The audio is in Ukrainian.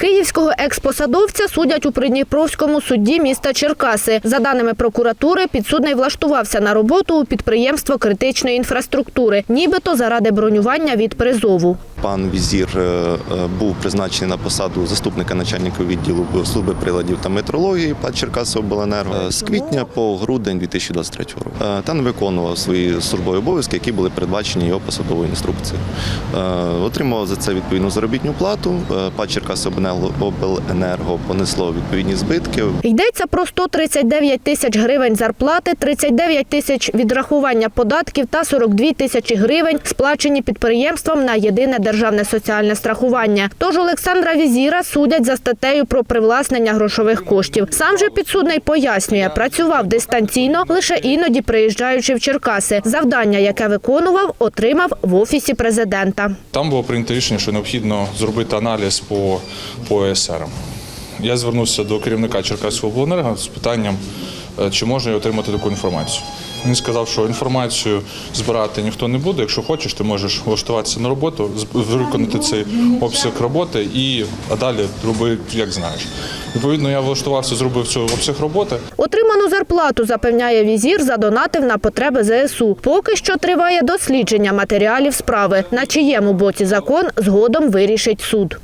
Київського експосадовця судять у Придніпровському суді міста Черкаси. За даними прокуратури, підсудний влаштувався на роботу у підприємство критичної інфраструктури, нібито заради бронювання від призову. Пан Візір е, е, був призначений на посаду заступника начальника відділу служби приладів та метрології ПАД Черкасиобленерго е, з квітня по грудень 2023 року. Та не виконував свої службові обов'язки, які були передбачені його посадовою інструкцією. Отримав за це відповідну заробітну плату. ПАД Черкасиобленерго понесло відповідні збитки. Йдеться про 139 тисяч гривень зарплати, 39 тисяч відрахування податків та 42 тисячі гривень, сплачені підприємством на єдине державне соціальне страхування. Тож Олександра Візіра судять за статтею про привласнення грошових коштів. Сам же підсудний пояснює, працював дистанційно, лише іноді приїжджаючи в Черкаси. Завдання, яке виконував, отримав в офісі президента. Там було прийнято рішення, що необхідно зробити аналіз по, по ЕСР. Я звернувся до керівника Черкаського обленерго з питанням, е, чи можна я отримати таку інформацію. Він сказав, що інформацію збирати ніхто не буде. Якщо хочеш, ти можеш влаштуватися на роботу, виконати цей обсяг роботи і а далі роби, як знаєш. Відповідно, я влаштувався, зробив цю обсяг роботи. Отриману зарплату, запевняє візір, задонатив на потреби ЗСУ. Поки що триває дослідження матеріалів справи. На чиєму боці закон згодом вирішить суд.